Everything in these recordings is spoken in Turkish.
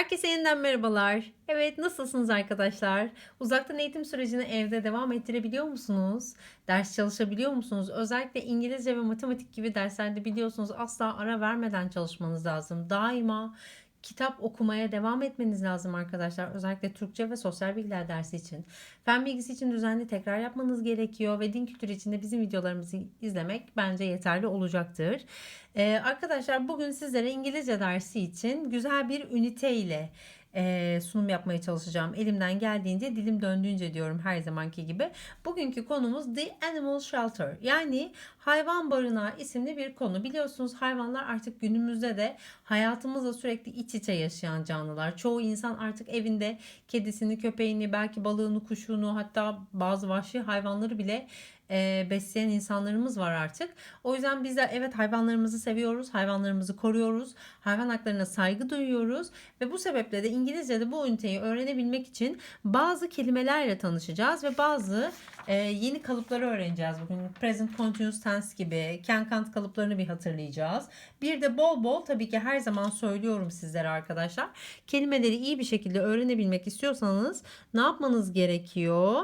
Herkese yeniden merhabalar. Evet, nasılsınız arkadaşlar? Uzaktan eğitim sürecini evde devam ettirebiliyor musunuz? Ders çalışabiliyor musunuz? Özellikle İngilizce ve matematik gibi derslerde biliyorsunuz asla ara vermeden çalışmanız lazım. Daima kitap okumaya devam etmeniz lazım arkadaşlar. Özellikle Türkçe ve sosyal bilgiler dersi için. Fen bilgisi için düzenli tekrar yapmanız gerekiyor ve din kültürü için de bizim videolarımızı izlemek bence yeterli olacaktır. Ee, arkadaşlar bugün sizlere İngilizce dersi için güzel bir ünite ile e, sunum yapmaya çalışacağım. Elimden geldiğince, dilim döndüğünce diyorum her zamanki gibi. Bugünkü konumuz The Animal Shelter. Yani hayvan barınağı isimli bir konu. Biliyorsunuz hayvanlar artık günümüzde de hayatımızla sürekli iç içe yaşayan canlılar. Çoğu insan artık evinde kedisini, köpeğini, belki balığını, kuşunu hatta bazı vahşi hayvanları bile e, besleyen insanlarımız var artık. O yüzden biz de evet hayvanlarımızı seviyoruz, hayvanlarımızı koruyoruz, hayvan haklarına saygı duyuyoruz ve bu sebeple de İngilizce'de bu üniteyi öğrenebilmek için bazı kelimelerle tanışacağız ve bazı e, yeni kalıpları öğreneceğiz bugün. Present continuous tense gibi, can kalıplarını bir hatırlayacağız. Bir de bol bol tabii ki her zaman söylüyorum sizlere arkadaşlar. Kelimeleri iyi bir şekilde öğrenebilmek istiyorsanız ne yapmanız gerekiyor?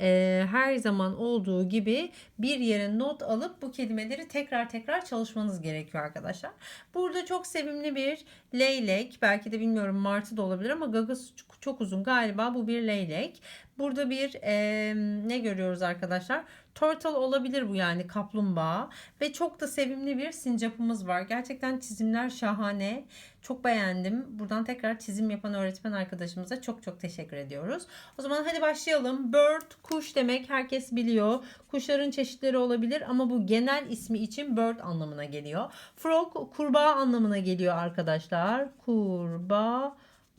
E, her zaman olduğu gibi bir yere not alıp bu kelimeleri tekrar tekrar çalışmanız gerekiyor arkadaşlar. Burada çok sevimli bir leylek belki de bilmiyorum martı da olabilir ama gagası çok, uzun galiba bu bir leylek. Burada bir e, ne görüyoruz arkadaşlar? Turtle olabilir bu yani kaplumbağa ve çok da sevimli bir sincapımız var. Gerçekten çizimler şahane. Çok beğendim. Buradan tekrar çizim yapan öğretmen arkadaşımıza çok çok teşekkür ediyoruz. O zaman hadi başlayalım. Bird kuş demek herkes biliyor. Kuşların çeşitleri olabilir ama bu genel ismi için bird anlamına geliyor. Frog kurbağa anlamına geliyor arkadaşlar. Kurbağa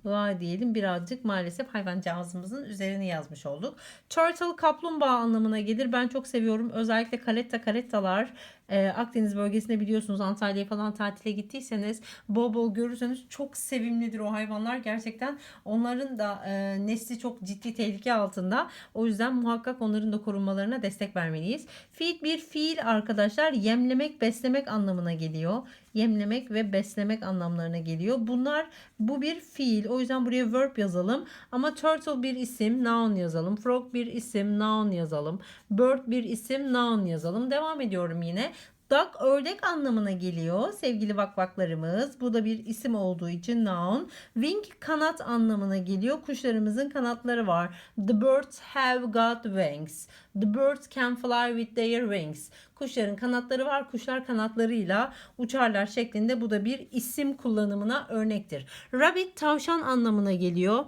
Vay diyelim birazcık maalesef hayvancağızımızın üzerini yazmış olduk. Turtle kaplumbağa anlamına gelir. Ben çok seviyorum. Özellikle karetta karettalar e, Akdeniz bölgesinde biliyorsunuz Antalya'ya falan tatile gittiyseniz bol bol görürseniz çok sevimlidir o hayvanlar. Gerçekten onların da e, nesli çok ciddi tehlike altında. O yüzden muhakkak onların da korunmalarına destek vermeliyiz. Feed bir fiil arkadaşlar yemlemek beslemek anlamına geliyor. Yemlemek ve beslemek anlamlarına geliyor. Bunlar bu bir fiil. O yüzden buraya verb yazalım. Ama turtle bir isim noun yazalım. Frog bir isim noun yazalım. Bird bir isim noun yazalım. Devam ediyorum yine. Duck ördek anlamına geliyor sevgili vakvaklarımız. Bu da bir isim olduğu için noun. Wing kanat anlamına geliyor. Kuşlarımızın kanatları var. The birds have got wings. The birds can fly with their wings. Kuşların kanatları var. Kuşlar kanatlarıyla uçarlar şeklinde. Bu da bir isim kullanımına örnektir. Rabbit tavşan anlamına geliyor.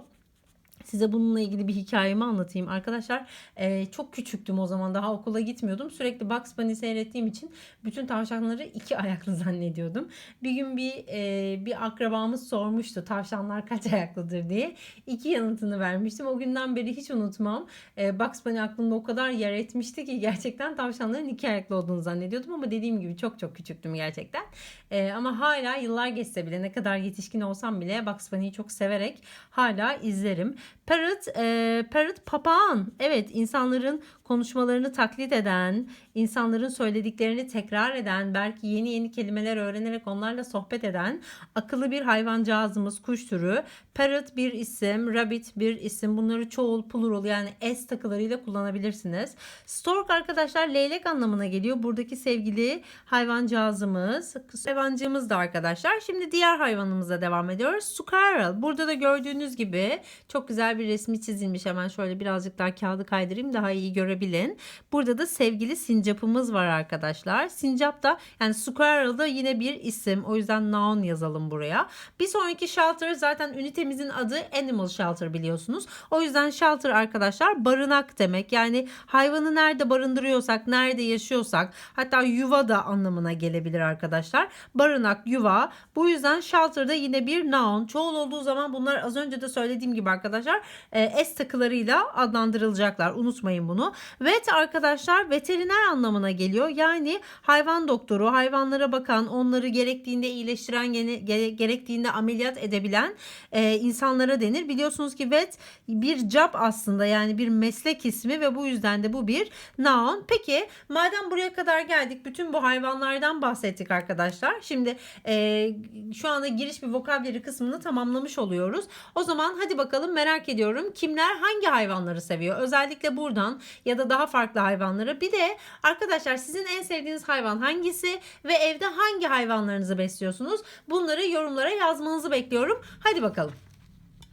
Size bununla ilgili bir hikayemi anlatayım. Arkadaşlar e, çok küçüktüm o zaman daha okula gitmiyordum. Sürekli Bugs Bunny seyrettiğim için bütün tavşanları iki ayaklı zannediyordum. Bir gün bir e, bir akrabamız sormuştu tavşanlar kaç ayaklıdır diye. İki yanıtını vermiştim. O günden beri hiç unutmam. E, Bugs Bunny aklımda o kadar yer etmişti ki gerçekten tavşanların iki ayaklı olduğunu zannediyordum. Ama dediğim gibi çok çok küçüktüm gerçekten. E, ama hala yıllar geçse bile ne kadar yetişkin olsam bile Bugs Bunny'yi çok severek hala izlerim. Parrot, e, parrot papağan. Evet insanların konuşmalarını taklit eden, insanların söylediklerini tekrar eden, belki yeni yeni kelimeler öğrenerek onlarla sohbet eden akıllı bir hayvancağızımız kuş türü. Parrot bir isim, rabbit bir isim. Bunları çoğul, plural yani s takılarıyla kullanabilirsiniz. Stork arkadaşlar leylek anlamına geliyor. Buradaki sevgili hayvancağızımız. Hayvancığımız da arkadaşlar. Şimdi diğer hayvanımıza devam ediyoruz. Squirrel. Burada da gördüğünüz gibi çok güzel bir resmi çizilmiş. Hemen şöyle birazcık daha kağıdı kaydırayım daha iyi görebilin. Burada da sevgili sincapımız var arkadaşlar. Sincap da yani squirrel da yine bir isim. O yüzden noun yazalım buraya. Bir sonraki shelter zaten ünitemizin adı animal shelter biliyorsunuz. O yüzden shelter arkadaşlar barınak demek. Yani hayvanı nerede barındırıyorsak, nerede yaşıyorsak hatta yuva da anlamına gelebilir arkadaşlar. Barınak, yuva. Bu yüzden shelter da yine bir noun. Çoğul olduğu zaman bunlar az önce de söylediğim gibi arkadaşlar e, S takılarıyla adlandırılacaklar. Unutmayın bunu. Vet arkadaşlar veteriner anlamına geliyor. Yani hayvan doktoru, hayvanlara bakan, onları gerektiğinde iyileştiren, gene- gere- gerektiğinde ameliyat edebilen e, insanlara denir. Biliyorsunuz ki vet bir job aslında yani bir meslek ismi ve bu yüzden de bu bir noun. Peki madem buraya kadar geldik bütün bu hayvanlardan bahsettik arkadaşlar. Şimdi e, şu anda giriş bir vokabüleri kısmını tamamlamış oluyoruz. O zaman hadi bakalım merak ediyorum kimler hangi hayvanları seviyor? Özellikle buradan ya da daha farklı hayvanları. Bir de arkadaşlar sizin en sevdiğiniz hayvan hangisi ve evde hangi hayvanlarınızı besliyorsunuz? Bunları yorumlara yazmanızı bekliyorum. Hadi bakalım.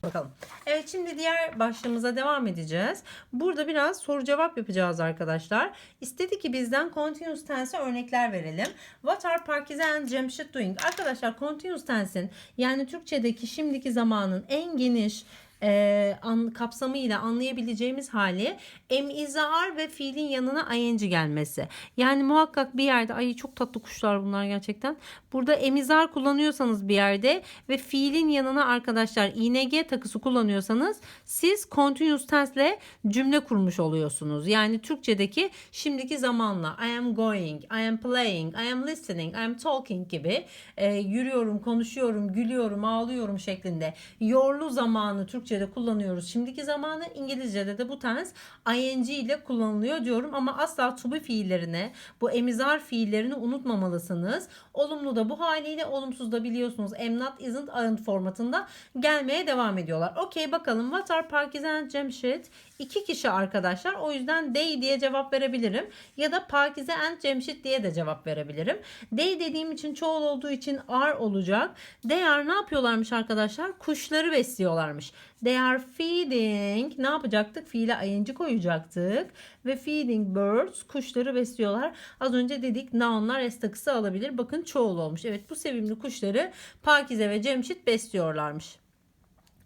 Bakalım. Evet şimdi diğer başlığımıza devam edeceğiz. Burada biraz soru cevap yapacağız arkadaşlar. İstedi ki bizden continuous tense'e örnekler verelim. What are Parkize and Cemşit doing? Arkadaşlar continuous tense'in yani Türkçedeki şimdiki zamanın en geniş e, an, kapsamıyla anlayabileceğimiz hali emizar ve fiilin yanına ing gelmesi. Yani muhakkak bir yerde ay çok tatlı kuşlar bunlar gerçekten. Burada emizar kullanıyorsanız bir yerde ve fiilin yanına arkadaşlar ing takısı kullanıyorsanız siz continuous tense ile cümle kurmuş oluyorsunuz. Yani Türkçedeki şimdiki zamanla I am going, I am playing, I am listening, I am talking gibi e, yürüyorum, konuşuyorum, gülüyorum, ağlıyorum şeklinde yorlu zamanı Türkçe'de kullanıyoruz. Şimdiki zamanı İngilizce'de de bu tense ing ile kullanılıyor diyorum ama asla to be fiillerine bu emizar fiillerini unutmamalısınız. Olumlu da bu haliyle olumsuz da biliyorsunuz am not isn't aren't formatında gelmeye devam ediyorlar. Okey bakalım what are Pakize and Cemşit? İki kişi arkadaşlar o yüzden they diye cevap verebilirim ya da Pakize and Cemşit diye de cevap verebilirim. They dediğim için çoğul olduğu için are olacak. They are ne yapıyorlarmış arkadaşlar? Kuşları besliyorlarmış. They are feeding. Ne yapacaktık? Fiile ing koyacaktık. Ve feeding birds. Kuşları besliyorlar. Az önce dedik nounlar s takısı alabilir. Bakın çoğul olmuş. Evet bu sevimli kuşları Pakize ve Cemşit besliyorlarmış.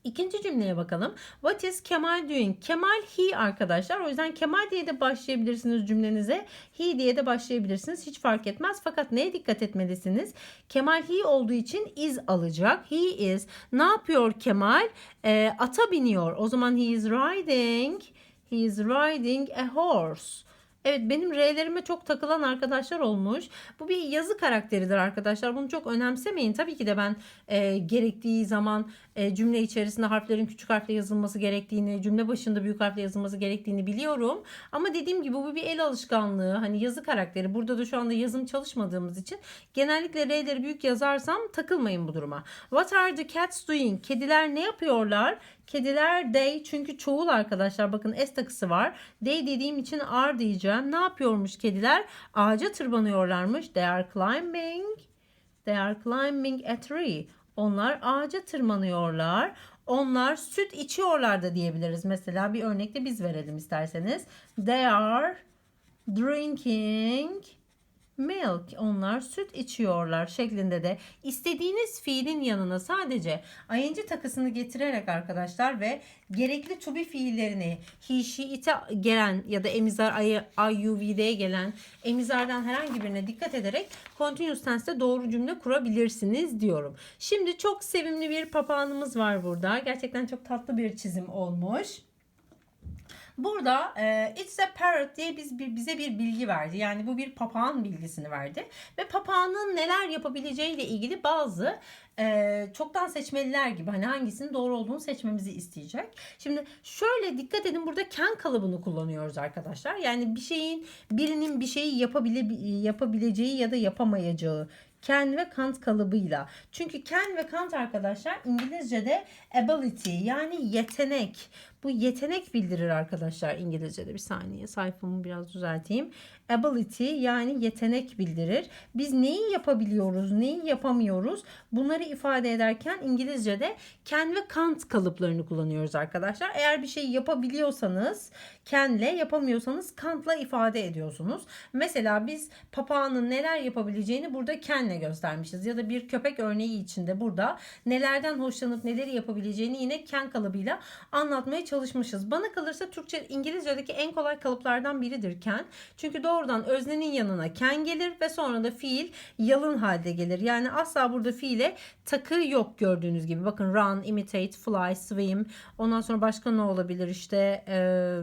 İkinci cümleye bakalım. What is Kemal doing? Kemal he arkadaşlar. O yüzden Kemal diye de başlayabilirsiniz cümlenize. He diye de başlayabilirsiniz. Hiç fark etmez. Fakat neye dikkat etmelisiniz? Kemal he olduğu için is alacak. He is. Ne yapıyor Kemal? Ee, ata biniyor. O zaman he is riding. He is riding a horse. Evet benim R'lerime çok takılan arkadaşlar olmuş. Bu bir yazı karakteridir arkadaşlar. Bunu çok önemsemeyin. Tabii ki de ben e, gerektiği zaman e, cümle içerisinde harflerin küçük harfle yazılması gerektiğini, cümle başında büyük harfle yazılması gerektiğini biliyorum. Ama dediğim gibi bu bir el alışkanlığı. Hani yazı karakteri. Burada da şu anda yazım çalışmadığımız için genellikle R'leri büyük yazarsam takılmayın bu duruma. What are the cats doing? Kediler ne yapıyorlar? Kediler they çünkü çoğul arkadaşlar bakın s takısı var. They dediğim için are diyeceğim. Ne yapıyormuş kediler? Ağaca tırmanıyorlarmış. They are climbing. They are climbing a tree. Onlar ağaca tırmanıyorlar. Onlar süt içiyorlar da diyebiliriz. Mesela bir örnekte biz verelim isterseniz. They are drinking milk. Onlar süt içiyorlar şeklinde de istediğiniz fiilin yanına sadece ing takısını getirerek arkadaşlar ve gerekli to be fiillerini he, she, it'e gelen ya da emizar I, I, you, we'de gelen emizardan herhangi birine dikkat ederek continuous tense'te doğru cümle kurabilirsiniz diyorum. Şimdi çok sevimli bir papağanımız var burada. Gerçekten çok tatlı bir çizim olmuş. Burada e, It's a Parrot diye biz bize bir bilgi verdi. Yani bu bir papağan bilgisini verdi. Ve papağanın neler yapabileceğiyle ilgili bazı e, çoktan seçmeliler gibi hani hangisinin doğru olduğunu seçmemizi isteyecek. Şimdi şöyle dikkat edin burada can kalıbını kullanıyoruz arkadaşlar. Yani bir şeyin birinin bir şeyi yapabile, yapabileceği ya da yapamayacağı can ve can't kalıbıyla. Çünkü can ve can't arkadaşlar İngilizce'de ability yani yetenek. Bu yetenek bildirir arkadaşlar İngilizce'de. Bir saniye sayfamı biraz düzelteyim. Ability yani yetenek bildirir. Biz neyi yapabiliyoruz, neyi yapamıyoruz bunları ifade ederken İngilizce'de can ve can't kalıplarını kullanıyoruz arkadaşlar. Eğer bir şey yapabiliyorsanız can'le yapamıyorsanız can't'la ifade ediyorsunuz. Mesela biz papağanın neler yapabileceğini burada can'le göstermişiz. Ya da bir köpek örneği içinde burada nelerden hoşlanıp neleri yapabileceğini yine can kalıbıyla anlatmaya çalışmışız. Bana kalırsa Türkçe, İngilizce'deki en kolay kalıplardan biridir can. Çünkü doğrudan öznenin yanına can gelir ve sonra da fiil yalın halde gelir. Yani asla burada fiile takı yok gördüğünüz gibi. Bakın run, imitate, fly, swim. Ondan sonra başka ne olabilir işte e,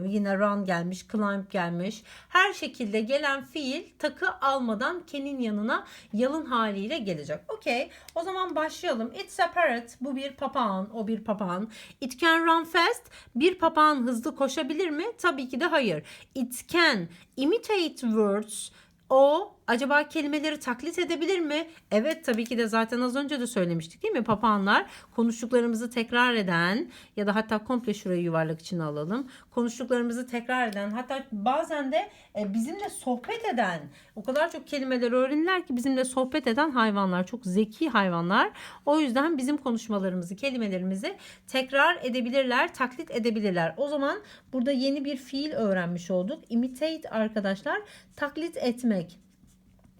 yine run gelmiş, climb gelmiş. Her şekilde gelen fiil takı almadan can'in yanına yalın haliyle gelecek. Okey. O zaman başlayalım. It's a parrot. Bu bir papağan. O bir papağan. It can run fast. Bir papağan hızlı koşabilir mi? Tabii ki de hayır. It can imitate words. O acaba kelimeleri taklit edebilir mi? Evet tabii ki de zaten az önce de söylemiştik değil mi? Papağanlar konuştuklarımızı tekrar eden ya da hatta komple şurayı yuvarlak içine alalım. Konuştuklarımızı tekrar eden hatta bazen de e, bizimle sohbet eden o kadar çok kelimeler öğrenirler ki bizimle sohbet eden hayvanlar. Çok zeki hayvanlar. O yüzden bizim konuşmalarımızı, kelimelerimizi tekrar edebilirler, taklit edebilirler. O zaman burada yeni bir fiil öğrenmiş olduk. Imitate arkadaşlar taklit etmek.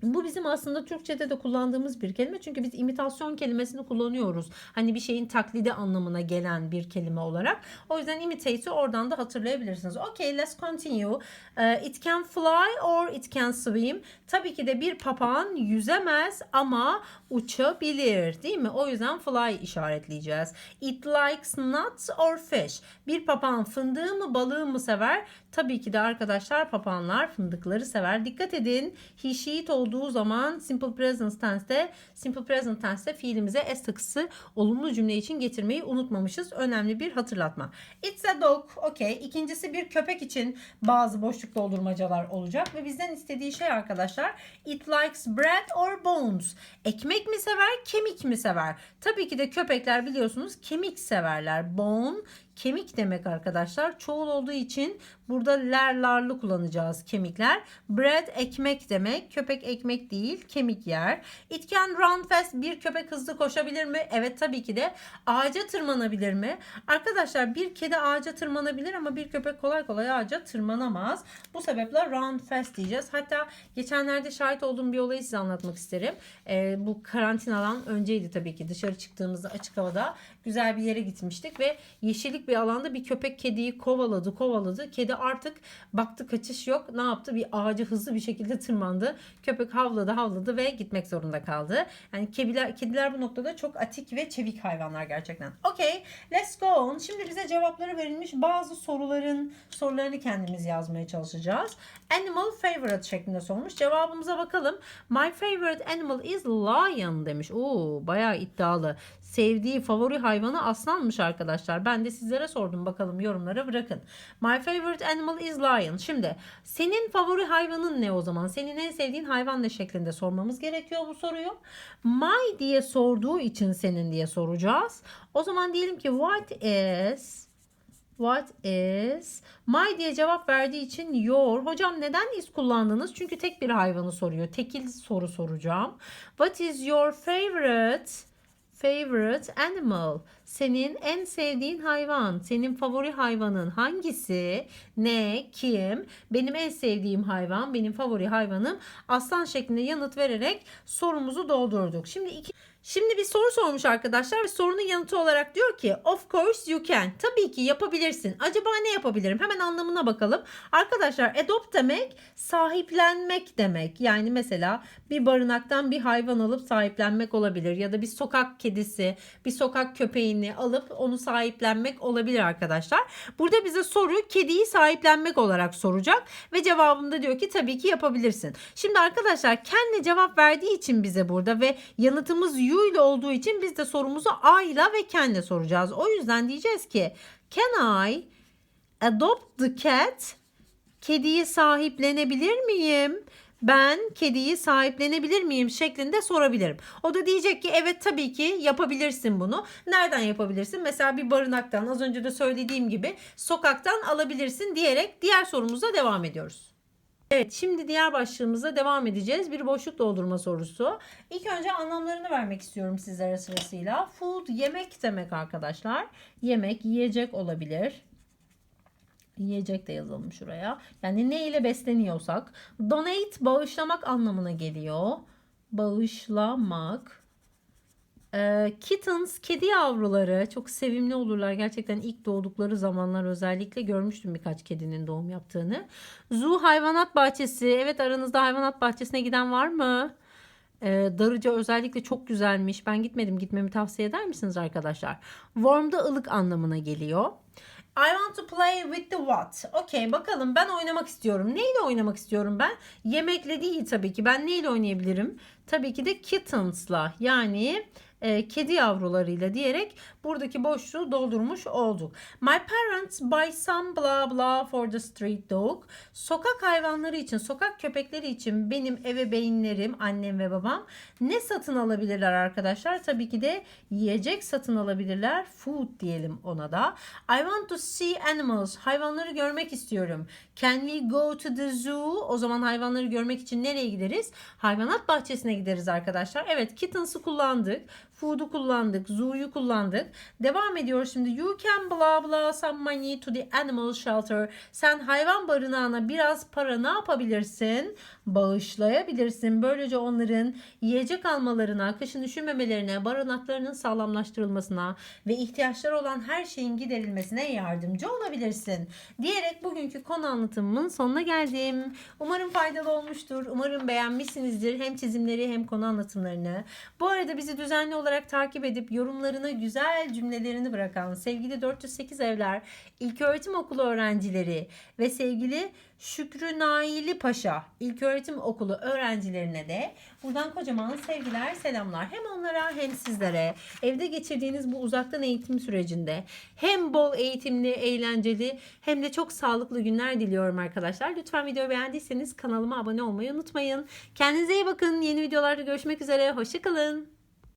Bu bizim aslında Türkçe'de de kullandığımız bir kelime. Çünkü biz imitasyon kelimesini kullanıyoruz. Hani bir şeyin taklidi anlamına gelen bir kelime olarak. O yüzden imitate'i oradan da hatırlayabilirsiniz. Okay, let's continue. Uh, it can fly or it can swim. Tabii ki de bir papağan yüzemez ama uçabilir. Değil mi? O yüzden fly işaretleyeceğiz. It likes nuts or fish. Bir papağan fındığı mı balığı mı sever? Tabii ki de arkadaşlar papağanlar fındıkları sever. Dikkat edin. He, she, it olduğu zaman simple present tense'te simple present tense'te fiilimize s takısı olumlu cümle için getirmeyi unutmamışız. Önemli bir hatırlatma. It's a dog. Okay. İkincisi bir köpek için bazı boşluk doldurmacalar olacak ve bizden istediği şey arkadaşlar it likes bread or bones. Ekmek mi sever, kemik mi sever? Tabii ki de köpekler biliyorsunuz kemik severler. Bone kemik demek arkadaşlar. Çoğul olduğu için burada ler larlı kullanacağız kemikler. Bread ekmek demek. Köpek ekmek değil kemik yer. It can run fast. Bir köpek hızlı koşabilir mi? Evet tabii ki de. Ağaca tırmanabilir mi? Arkadaşlar bir kedi ağaca tırmanabilir ama bir köpek kolay kolay ağaca tırmanamaz. Bu sebeple run fast diyeceğiz. Hatta geçenlerde şahit olduğum bir olayı size anlatmak isterim. Ee, bu karantinadan önceydi tabii ki. Dışarı çıktığımızda açık havada güzel bir yere gitmiştik ve yeşillik bir alanda bir köpek kediyi kovaladı kovaladı. Kedi artık baktı kaçış yok. Ne yaptı? Bir ağaca hızlı bir şekilde tırmandı. Köpek havladı havladı ve gitmek zorunda kaldı. Yani kediler, kediler bu noktada çok atik ve çevik hayvanlar gerçekten. Okay, let's go on. Şimdi bize cevapları verilmiş bazı soruların sorularını kendimiz yazmaya çalışacağız. Animal favorite şeklinde sormuş. Cevabımıza bakalım. My favorite animal is lion demiş. Oo, bayağı iddialı. Sevdiği favori hayvanı aslanmış arkadaşlar. Ben de sizlere sordum bakalım yorumlara bırakın. My favorite animal is lion. Şimdi senin favori hayvanın ne o zaman? Senin en sevdiğin hayvan ne şeklinde sormamız gerekiyor bu soruyu. My diye sorduğu için senin diye soracağız. O zaman diyelim ki what is What is? My diye cevap verdiği için your. Hocam neden is kullandınız? Çünkü tek bir hayvanı soruyor. Tekil soru soracağım. What is your favorite? Favorite animal. Senin en sevdiğin hayvan, senin favori hayvanın hangisi? Ne? Kim? Benim en sevdiğim hayvan, benim favori hayvanım. Aslan şeklinde yanıt vererek sorumuzu doldurduk. Şimdi iki Şimdi bir soru sormuş arkadaşlar ve sorunun yanıtı olarak diyor ki of course you can. Tabii ki yapabilirsin. Acaba ne yapabilirim? Hemen anlamına bakalım. Arkadaşlar adopt demek sahiplenmek demek. Yani mesela bir barınaktan bir hayvan alıp sahiplenmek olabilir ya da bir sokak kedisi, bir sokak köpeğini alıp onu sahiplenmek olabilir arkadaşlar. Burada bize soru kediyi sahiplenmek olarak soracak ve cevabında diyor ki tabii ki yapabilirsin. Şimdi arkadaşlar kendi cevap verdiği için bize burada ve yanıtımız you ile olduğu için biz de sorumuzu I ile ve can'le soracağız. O yüzden diyeceğiz ki can I adopt the cat? Kediyi sahiplenebilir miyim? Ben kediyi sahiplenebilir miyim şeklinde sorabilirim. O da diyecek ki evet tabii ki yapabilirsin bunu. Nereden yapabilirsin? Mesela bir barınaktan az önce de söylediğim gibi sokaktan alabilirsin diyerek diğer sorumuza devam ediyoruz. Evet şimdi diğer başlığımıza devam edeceğiz. Bir boşluk doldurma sorusu. İlk önce anlamlarını vermek istiyorum sizlere sırasıyla. Food yemek demek arkadaşlar. Yemek yiyecek olabilir. Yiyecek de yazalım şuraya. Yani ne ile besleniyorsak. Donate bağışlamak anlamına geliyor. Bağışlamak Ee, kittens, kedi yavruları çok sevimli olurlar. Gerçekten ilk doğdukları zamanlar özellikle görmüştüm birkaç kedinin doğum yaptığını. Zoo hayvanat bahçesi. Evet aranızda hayvanat bahçesine giden var mı? Ee, Darıca özellikle çok güzelmiş. Ben gitmedim. Gitmemi tavsiye eder misiniz arkadaşlar? Warm da ılık anlamına geliyor. I want to play with the what? Okey bakalım ben oynamak istiyorum. Neyle oynamak istiyorum ben? Yemekle değil tabii ki. Ben neyle oynayabilirim? Tabii ki de kittens'la yani e, kedi yavrularıyla diyerek buradaki boşluğu doldurmuş olduk. My parents buy some blah blah for the street dog. Sokak hayvanları için, sokak köpekleri için benim ebeveynlerim, annem ve babam ne satın alabilirler arkadaşlar? Tabii ki de yiyecek satın alabilirler. Food diyelim ona da. I want to see animals. Hayvanları görmek istiyorum. Can we go to the zoo? O zaman hayvanları görmek için nereye gideriz? Hayvanat bahçesine gideriz arkadaşlar. Evet kittens'ı kullandık. Food'u kullandık. Zoo'yu kullandık. Devam ediyor şimdi. You can blah blah some money to the animal shelter. Sen hayvan barınağına biraz para ne yapabilirsin? Bağışlayabilirsin. Böylece onların yiyecek almalarına, kışın üşümemelerine, barınaklarının sağlamlaştırılmasına ve ihtiyaçları olan her şeyin giderilmesine yardımcı olabilirsin. Diyerek bugünkü konu anlatımımın sonuna geldim. Umarım faydalı olmuştur. Umarım beğenmişsinizdir hem çizimleri hem konu anlatımlarını. Bu arada bizi düzenli olarak takip edip yorumlarına güzel cümlelerini bırakan sevgili 408 Evler İlköğretim Okulu öğrencileri ve sevgili Şükrü Naili Paşa İlköğretim Okulu öğrencilerine de buradan kocaman sevgiler, selamlar. Hem onlara hem sizlere evde geçirdiğiniz bu uzaktan eğitim sürecinde hem bol eğitimli, eğlenceli hem de çok sağlıklı günler diliyorum arkadaşlar. Lütfen videoyu beğendiyseniz kanalıma abone olmayı unutmayın. Kendinize iyi bakın. Yeni videolarda görüşmek üzere. Hoşçakalın.